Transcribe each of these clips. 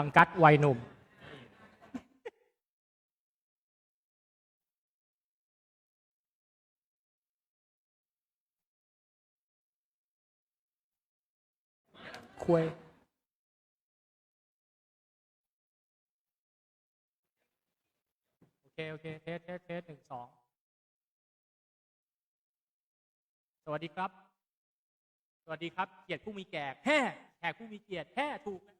บังกัดวัยหนุ่ม คุยโอเค โอเค เทสเทสเทสหนึ่งสอง สวัสดีครับ สวัสดีครับ เกียรติผู้มีแก่แฮ่แขกผู้มีเกียรติแฮ่ถูกนะ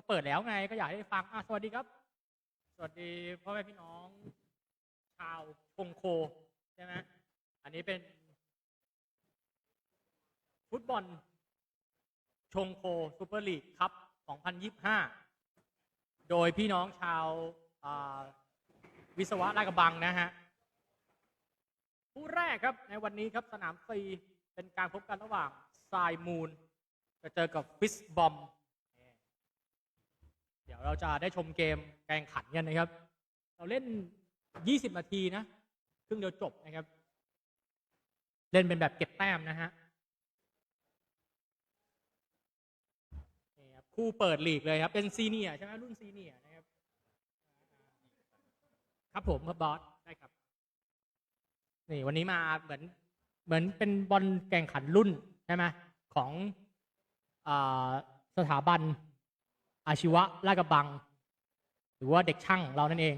ก็เปิดแล้วไงก็อยากให้ฟังอะสวัสดีครับ สวัสดีพ่อแม่พี่น้อง ชาวชงโคใช่ไหมอันนี้เป็น ฟุตบอล ชงโคซูเปอร์ลีกครับ 2025 โดยพี่น้องชาวอ่าวิศวะลากระบังนะฮะคู่แรกครับในวันนี้ครับสนามฟรีเป็นการพบกันระหว่างทรายมูล จะเจอกับฟิสบอม เดี๋ยวเราจะได้ชมเกมแข่งขันกันนะครับ เราเล่น 20 นาทีนะครึ่งเดียวจบนะครับ เล่นเป็นแบบเก็บแต้มนะฮะนี่ครับคู่เปิดลีกเลยครับ เป็นซีเนียใช่ไหมรุ่นซีเนียนะครับ ครับผมครับบอสได้ครับ นี่วันนี้มาเหมือนเหมือนเป็นบอลแข่งขันรุ่นใช่ไหมของอสถาบัน อาชีวะลาดกระบัง หรือว่าเด็กช่างของเรานั่นเอง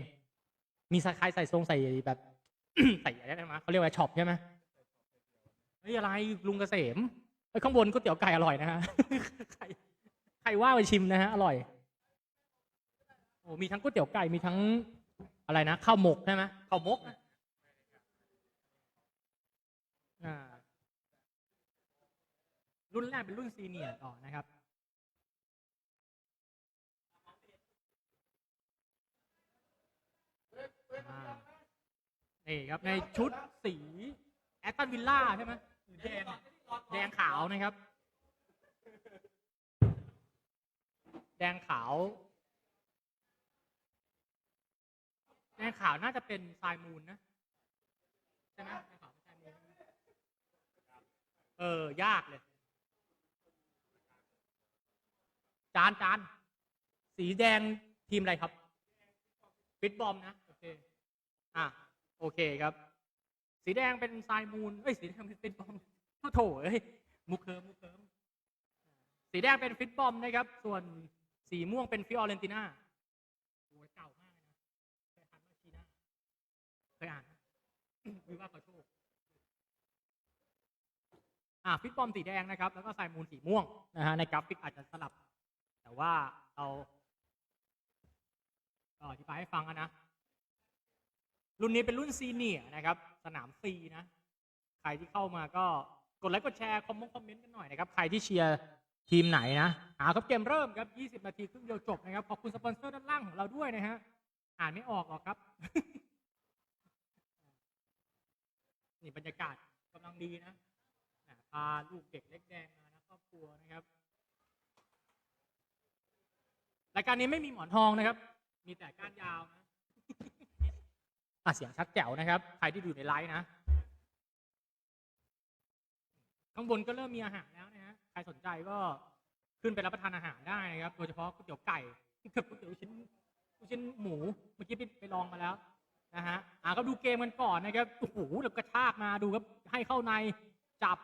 มีสกายใส่ทรงใส่แบบใส่อะไรได้ไหมเขาเรียกว่าช็อปใช่ไหมเฮ้ยอะไรลุงเกษมเฮ้ยข้างบนก๋วยเตี๋ยวไก่อร่อยนะฮะใครใครว่าไปชิมนะฮะอร่อยโอ้มีทั้งก๋วยเตี๋ยวไก่มีทั้งอะไรนะข้าวหมกใช่ไหมข้าวหมกนะอ่ารุ่นแรกเป็นรุ่นซีเนียร์ต่อนะครับ อ่านี่ครับในชุดสีแอตตันวิลล่าใช่ไหมแดงแดงขาวนะครับ แดงขาว แดงขาวน่าจะเป็นทรายมูลนะใช่ไหมแดงขาวเป็นทรายมูลเออ ยากเลย จานจานสีแดงทีมอะไรครับ ฟิตบอมนะ เคอะโอเคครับ สีแดงเป็นทรายมูลเอ้ยสีแดงเป็นฟิตบอมโอ้โถเอ้ยมุกเคิร์มมุกเคิร์มสีแดงเป็นฟิตบอมนะครับ ส่วนสีม่วงเป็นฟิออเรนติน่าโอ้ยเก่ามากนะเคยอ่านมาชีน่าเคยอ่านไหมวิว่าขอโชคอะฟิตบอมสีแดงนะครับ แล้วก็ทรายมูลสีม่วงนะฮะในกราฟิกอาจจะสลับ แต่ว่าเราก็อธิบายให้ฟังนะ รุ่นนี้เป็นรุ่นซีเนียนะครับ สนามฟรีนะ ใครที่เข้ามาก็กดไลค์กดแชร์คอมเมนต์คอมเมนต์กันหน่อยนะครับ ใครที่เชียร์ทีมไหนนะอ่าครับเกมเริ่มครับ 20 นาทีครึ่งเดียวจบนะครับ ขอบคุณสปอนเซอร์ด้านล่างของเราด้วยนะฮะ อ่านไม่ออกหรอกครับ นี่บรรยากาศกำลังดีนะพาลูกเด็กเล็กแดงมานะครอบครัวนะครับ รายการนี้ไม่มีหมอนทองนะครับ มีแต่ก้านยาวนะ อะเสียงชัดแจ๋วนะครับ ใครที่ดูในไลฟ์นะ ข้างบนก็เริ่มมีอาหารแล้วนะฮะ ใครสนใจก็ขึ้นไปรับประทานอาหารได้นะครับ โดยเฉพาะก๋วยเตี๋ยวไก่กับก๋วยเตี๋ยวชิ้นลูกชิ้นหมู เมื่อกี้ไปลองมาแล้วนะฮะ อะก็ดูเกมกันก่อนนะครับ โอ้โหแล้วกระชากมาดูครับ ให้เข้าใน จับ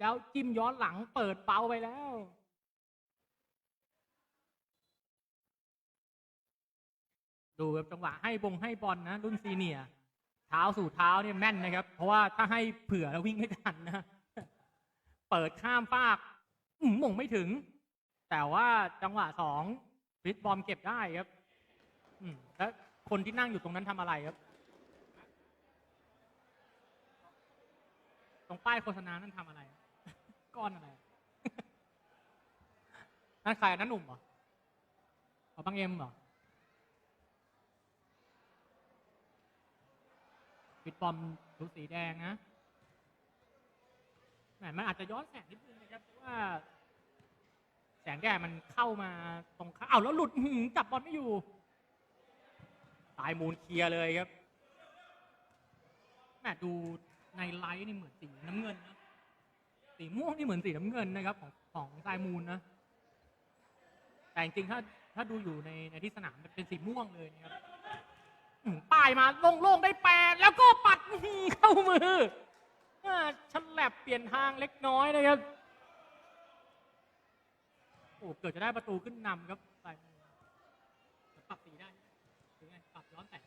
แล้วจิ้มย้อนหลัง เปิดเปาไปแล้ว ดูแบบจังหวะให้บงให้บอลนะ รุ่นซีเนียเท้าสู่เท้าเนี่ยแม่นนะครับ เพราะว่าถ้าให้เผื่อแล้ววิ่งไม่ทันนะเปิดข้ามฟากหมงไม่ถึง แต่ว่าจังหวะสองฟิตบอมเก็บได้ครับอืมแล้วคนที่นั่งอยู่ตรงนั้นทำอะไรครับ ตรงป้ายโฆษณานั่นทำอะไร ก้อนอะไร นั่นใครนั่นหนุ่มเหรอเอาบังเอ็มเหรอ ปิดปอมดูสีแดงนะแหมมันอาจจะย้อนแสงนิดนึงนะครับเพราะว่า แสงแดดมันเข้ามาตรงข้าอ้าวแล้วหลุดหืจับบอลไม่อยู่ ตายมูลเคลียร์เลยครับแหมดูในไลท์นี่เหมือนสีน้ำเงินนะสีม่วงนี่เหมือนสีน้ำเงินนะครับ ของของทรายมูลนะแต่จริงๆถ้าถ้าดูอยู่ในในที่สนามมันเป็นสีม่วงเลยนะครับ ป้ายมาโล่งๆได้แปดแล้วก็ปัดเข้ามืออ่าฉลับเปลี่ยนทางเล็กน้อยนะครับ โอ้เกิดจะได้ประตูขึ้นนำครับทรายมูลแต่ปรับสีได้หรือไงปรับย้อนแสง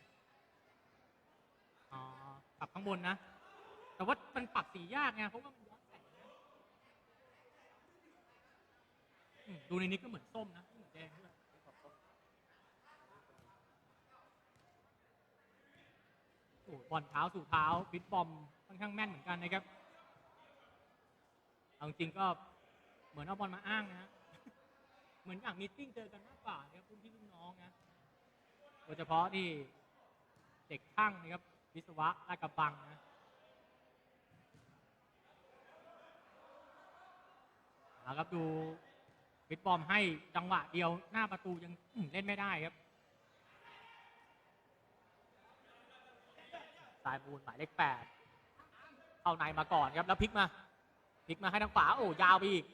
อ๋อปรับข้างบนนะ แต่ว่ามันปรับสียากไงเพราะว่ามันย้อนแสงนะอืมดูในนี้ก็เหมือนส้มนะไม่เหมือนแดงด้วยโอ้บอลเท้าสู่เท้าฟิตบอมค่อนข้างแม่นเหมือนกันนะครับเอาจริงก็เหมือนเอาบอลมาอ้างนะเหมือนอย่างมีติ้งเจอกันมากกว่านะครับรุ่นพี่รุ่นน้องนะโดยเฉพาะที่เด็กช่างนะครับวิศวะลาดกระบังนะเอาครับดูฟิตบอมให้จังหวะเดียวหน้าประตูยังเล่นไม่ได้ครับ สายบูนหมายเลขแปดเข้าในมาก่อนครับแล้วพลิกมาพลิกมาให้ทางขวาโอ้ยาวไปอีก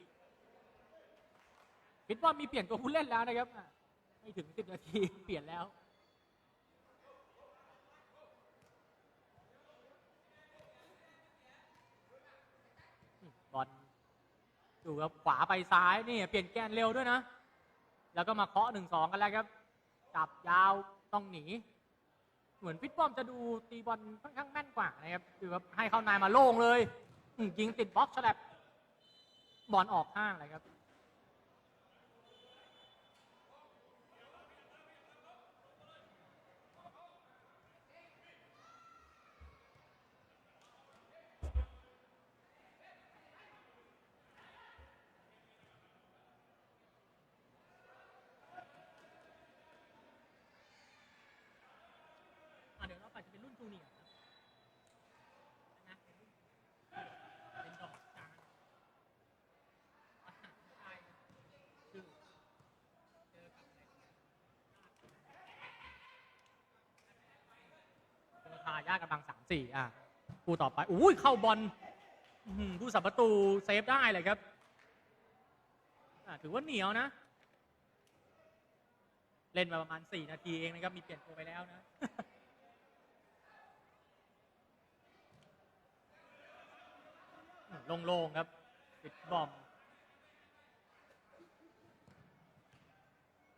ฟิตบอมมีเปลี่ยนตัวผู้เล่นแล้วนะครับไม่ถึงสิบนาทีเปลี่ยนแล้วบอลดูครับขวาไปซ้ายนี่เปลี่ยนแกนเร็วด้วยนะ แล้วก็มาเคาะหนึ่งสองกันแล้วครับจับยาวต้องหนี เหมือนฟิตบอมจะดูตีบอลค่อนข้างแม่นกว่านะครับคือแบบให้เข้านายมาโล่งเลยยิงติดบล็อกฉลับบอลออกข้างเลยครับ อะเดี๋ยวเราไป จูเนียร์ครับนะเป็นดอกจานอาหารไทยชื่อเจอกับอะไรเจอทายากกำลังสามสี่อะคู่ต่อไปอุ้ยเข้าบอลผู้สับประตูเซฟได้เลยครับถือว่าเหนียวนะ เล่นมาประมาณ 4 นาทีเองนะครับ มีเปลี่ยนตัวไปแล้วนะ โล่งๆครับ ปิดบอม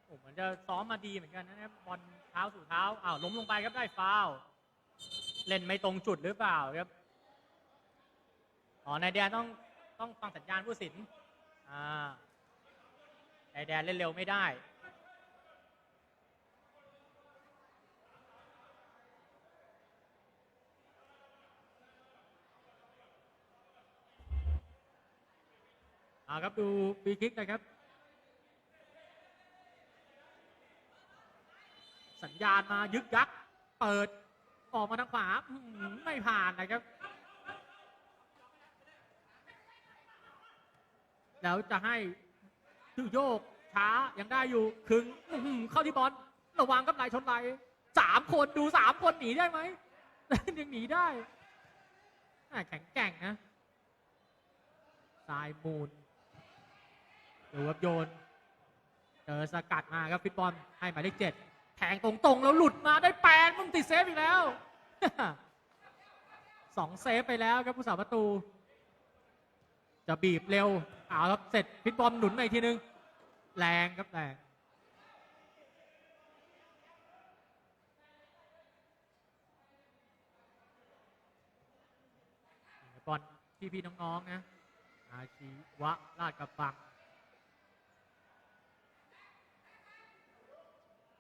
โอ้เหมือนจะซ้อมมาดีเหมือนกันนะครับบอลเท้าสู่เท้าอ้าวล้มลงไปครับได้ฟาวเล่นไม่ตรงจุดหรือเปล่าครับอ๋อนายแดนต้องต้องฟังสัญญาณผู้สินอ่านายแดนเล่นเร็วไม่ได้ อ่าครับดูฟรีคิกนะครับ สัญญาณมายึกยักเปิดออกมาทางขวาไม่ผ่านนะครับ แล้วจะให้ชื่อโยกช้ายังได้อยู่คึงอื้อเข้าที่บอลระวังกับไหลชนไหลสามคนดูสามคนหนีได้ไหมยังหนีได้แข็งแกร่งนะสายมูล ดูครับโยน เจอสกัดมาครับฟิตบอลให้หมายเลขเจ็ดแทงตรงๆ แล้วหลุดมาได้แปดมึงติดเซฟอีกแล้วสองเซฟไปแล้วครับผู้สาประตู จะบีบเร็วเอาครับเสร็จฟิตบอลหนุนมาอีกทีนึง แรงครับแรงบอลพี่ๆน้องๆนะอาชีวะลาดกระบัง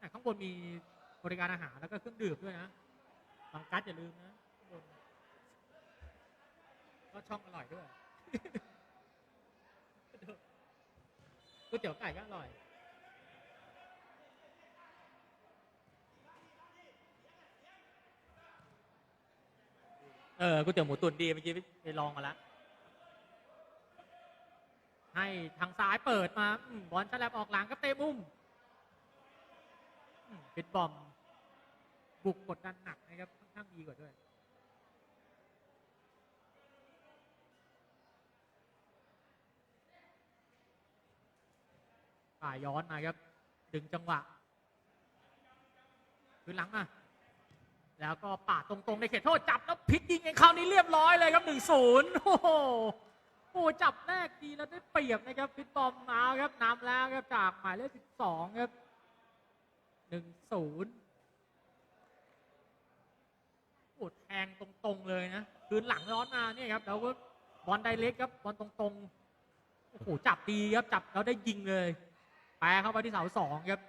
แต่ข้างบนมีบริการอาหารแล้วก็เครื่องดื่มด้วยนะบางกัดอย่าลืมนะข้างบนก็ช่องอร่อยด้วยก๋วยเตี๋ยวไก่ก็อร่อยเออก๋วยเตี๋ยวหมูตุ๋นดีเมื่อกี้ไปลองมาแล้วให้ทางซ้ายเปิดมาอืมบอลฉลับออกหลังก็เตะมุม อืมปิดบอม บุกกดดันหนักนะครับค่อนข้างดีกว่าด้วย ป่ายย้อนมาครับ ดึงจังหวะคืนหลังอะ แล้วก็ปาดตรงๆ ในเขตโทษจับแล้วพลิกยิงเองคราวนี้เรียบร้อยเลยครับหนึ่งศูนย์โอ้โหโอ้จับแรกดีแล้วได้เปรียบนะครับพิทบอมมาครับนำแล้วครับจากหมายเลขสิบสองครับ หนึ่งศูนย์โอ้แทงตรงๆเลยนะ คืนหลังร้อนมาเนี่ยครับ แล้วก็บอลไดเล็กครับบอลตรงๆ โอ้โห จับดีครับ จับแล้วได้ยิงเลยแปรเข้าไปที่เสาสองครับ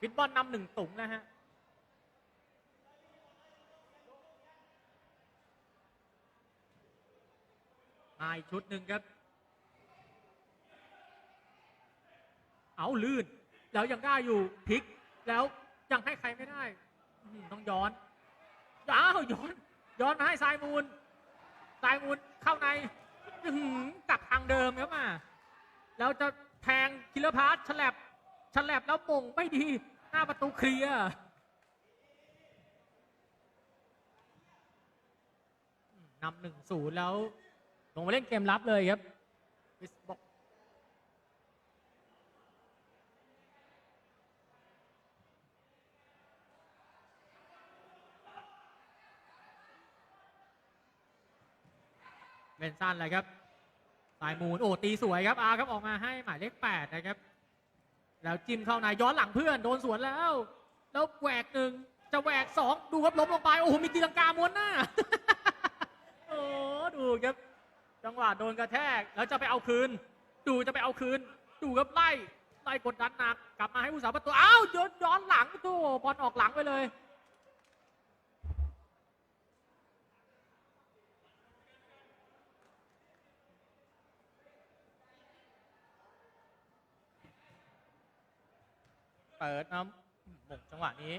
ฟิตบอลนำหนึ่งตุงนะฮะมาอีกชุดหนึ่งครับ เอาลื่น แล้วยังได้อยู่พลิก แล้วยังให้ใครไม่ได้ต้องย้อนอ้าวย้อน ย้อนมาให้สายมูลสายมูลเข้าในกลับทางเดิมครับมาแล้วจะแทงคิลพาร์ทฉลับฉลับแล้วมงไม่ดี หน้าประตูเคลียร์นำหนึ่งศูนย์แล้วลงมาเล่นเกมรับเลยครับบอก เล่นสั้นเลยครับ สายมูลโอ้ตีสวยครับอาครับออกมาให้หมายเลขแปดนะครับ แล้วจิ้มเข้าในย้อนหลังเพื่อนโดนสวนแล้ว แล้วแหวกหนึ่งจะแหวกสองดูครับล้มลงไป โอ้โหมีตีลังกาม้วนหน้า โอ้ดูครับ จังหวะโดนกระแทกแล้วจะไปเอาคืน ดูจะไปเอาคืน ดูครับไล่ไล่กดดันหนักกลับมาให้ผู้สาประตูอ้าวย้อนย้อนหลังโอ้บอลออกหลังไปเลย ปิดนะหมงจังหวะนี้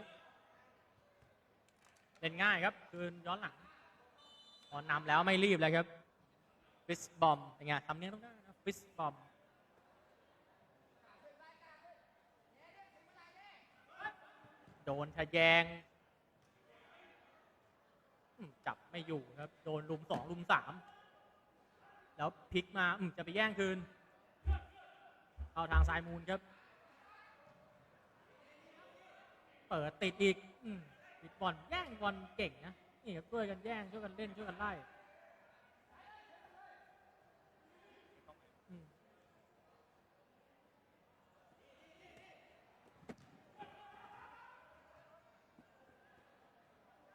เล่นง่ายครับ คืนย้อนหลังพอนำแล้วไม่รีบเลยครับฟิสบอมเป็นไงทำเนี้ยต้องได้นะฟิสบอมโดนทะแยง จับไม่อยู่ครับ โดนลุมสองลุมสามแล้วพลิกมาจะไปแย่งคืนเข้าทางซ้ายมูลครับ เปิดติดอีกอติดบอลแย่งบอลเก่งนะนี่ครับช่วยกันแย่งช่วยกันเล่นช่วยกันไล่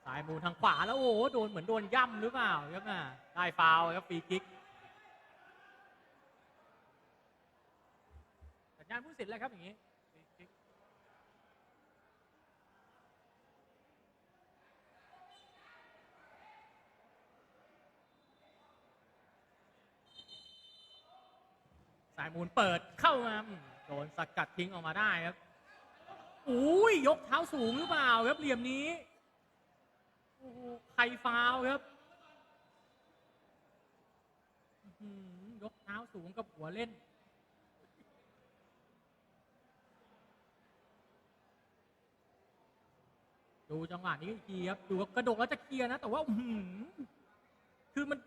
สายมูลทางขวาแล้วโอ้โหโดนเหมือนโดนย่ำหรือเปล่าครับน่ะได้ฟาวล์ครับฟรีคิกสัญญาณผู้สินเลยครับอย่างนี้ฟรีคิก สาย มูลเปิดเข้ามาโดนสกัดทิ้งออกมาได้ครับอุ้ยยกเท้าสูงหรือเปล่าครับเหลี่ยมนี้โอ้โหใครฟาวครับยกเท้าสูงกับหัวเล่น ดูจังหวะนี้อีกทีครับดูว่ากระโดดแล้วจะเคลียร์นะ แต่ว่าหือคือมัน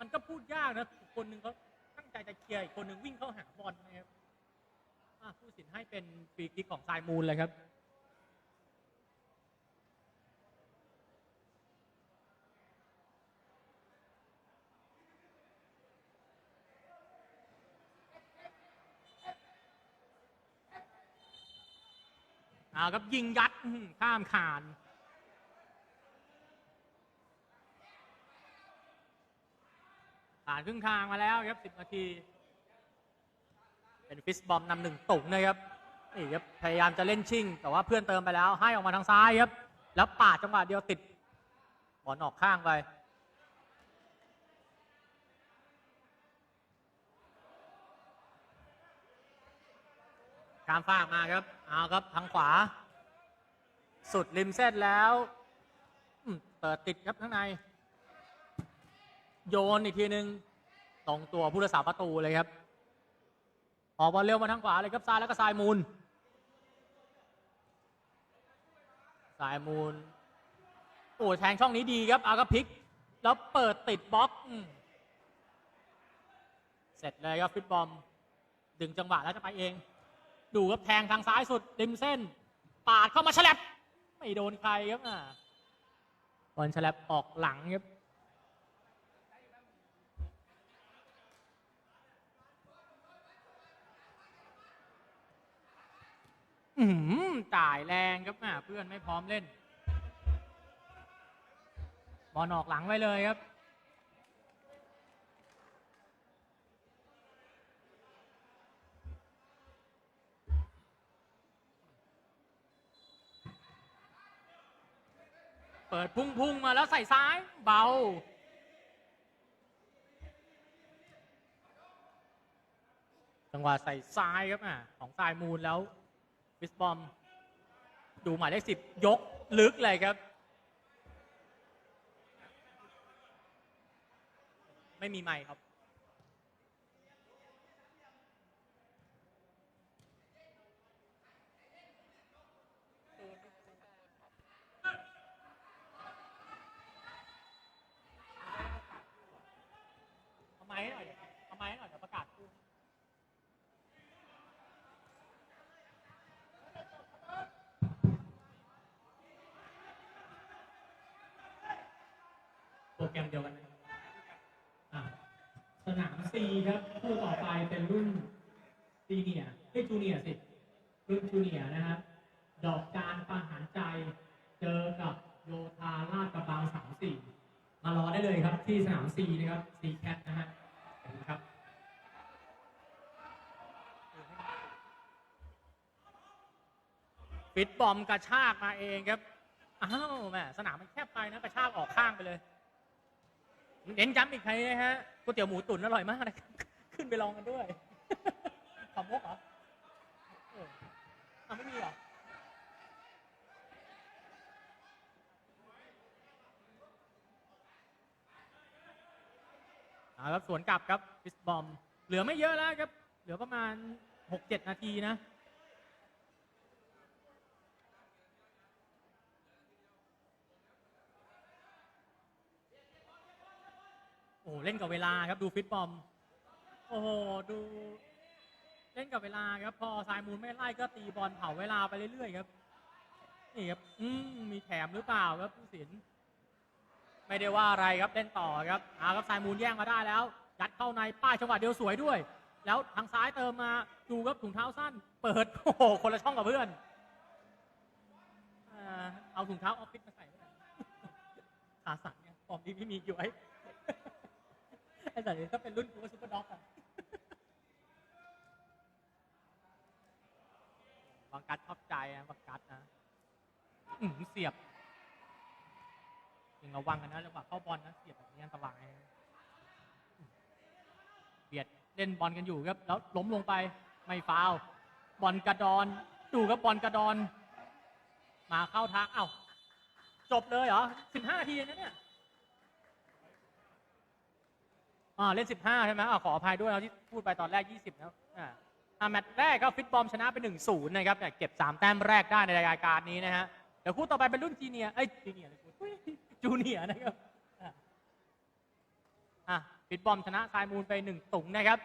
มันก็พูดยากนะ คนหนึ่งเขา ใจจะเคลียร์อีกคนหนึ่งวิ่งเข้าหาบอลนะครับอะผู้สินให้เป็นฟรีคิกของทรายมูลเลยครับเอาครับยิงยัดข้ามคาน ผ่านครึ่งทางมาแล้วครับสิบนาที เป็นฟิสบอมนำหนึ่งตุกนะครับนี่ครับพยายามจะเล่นชิง แต่ว่าเพื่อนเติมไปแล้ว ให้ออกมาทางซ้ายครับ แล้วปาดจังหวะเดียวติดบอลออกข้างไปกามฝากมาครับ เอาครับทางขวา สุดริมเส้นแล้วเปิดติดครับข้างใน โยนอีกทีหนึ่งตรงตัวผู้รักษาประตูเลยครับ ออกบอลเร็วมาทางขวาเลยครับซ้ายแล้วก็ซ้ายมูลซ้ายมูลโอ้แทงช่องนี้ดีครับเอาก็พลิก แล้วเปิดติดบล็อก เสร็จเลยครับฟิตบอม ดึงจังหวะแล้วจะไปเอง ดูครับแทงทางซ้ายสุดริมเส้น ปาดเข้ามาฉลับ ไม่โดนใครครับอะบอลฉลับออกหลังครับ อือหือจ่ายแรงครับอะเพื่อนไม่พร้อมเล่น บอลออกหลังไว้เลยครับ เปิดพุ่งๆมาแล้วใส่ซ้าย เบาจังหวะใส่ซ้ายครับอะของทรายมูลแล้ว วิสบอม ดูหมายเลขสิบยกลึกเลยครับ ไม่มีไมค์ครับ ทำไมให้หน่อยทำไมให้หน่อยเดี๋ยวประกาศคู่โปรแกรมเดียวกันนะอะสนาม ซีครับคู่ต่อไปเป็นรุ่นซีเนียร์เอ้จูเนียร์สิ รุ่นจูเนียร์นะครับดอกจานประหารใจ เจอกับโยธาลาดกระบังสามสี่มารอได้เลยครับที่สนามซีนะครับซีแคทนะฮะขอบคุณครับฟิตบอมกระชากมาเองครับ อ้าวแม่สนามมันแคบไปนะ กระชากออกข้างไปเลย เน้นย้ำอีกทีนะฮะก๋วยเตี๋ยวหมูตุ๋นอร่อยมากนะครับขึ้นไปลองกันด้วยขำมกเหรอเออไม่มีเหรอเอาครับสวนกลับครับฟิสบอม เหลือไม่เยอะแล้วครับ เหลือประมาณ 6-7 นาทีนะ อ้เล่นกับเวลาครับดูฟิตบอม โอ้โหดู เล่นกับเวลาครับ พอสายมูลไม่ไล่ก็ตีบอลเผาเวลาไปเรื่อยๆครับนี่ครับอืมมีแถมหรือเปล่าครับผู้สิน ไม่ได้ว่าอะไรครับเล่นต่อครับอาครับสายมูลแย่งมาได้แล้วยัดเข้าในป้ายจังหวะเดียวสวยด้วย แล้วทางซ้ายเติมมาดูครับถุงเท้าสั้น เปิดโอ้โหคนละช่องกับเพื่อนอ่าเอาถุงเท้าออฟฟิศมาใส่ขาสั่นเนี่ยฟอร์มดีไม่มีอยู่ไอ้ ไอ้สัตว์นี่ถ้าเป็นรุ่นกูก็ซุปเปอร์ด็อกอะบางกัดชอบใจนะบางกัดนะอืมเสียบยังระวังกันนะจังหวะเข้าบอลนะเสียบแบบนี้อันตรายนะเบียดเล่นบอลกันอยู่ครับ แล้วล้มลงไปไม่ฟาวล์บอลกระดอนดูครับบอลกระดอน มาเข้าทางเอ้าจบเลยเหรอสิบห้าทีเองนะเนี่ย อ่าเล่นสิบห้าใช่ไหมอ่าขออภัยด้วยเราที่พูดไปตอนแรกยี่สิบนะอ่าอ่าแมตช์แรกก็ฟิตบอมชนะไปหนึ่งศูนย์นะครับเนี่ยเก็บสามแต้มแรกได้ในรายการนี้นะฮะ เดี๋ยวคู่ต่อไปเป็นรุ่นจีเนียเอ้ยจีเนียเลยคุณจูเนียนะครับอะฟิตบอมชนะทายมูลไปหนึ่งตุงนะครับ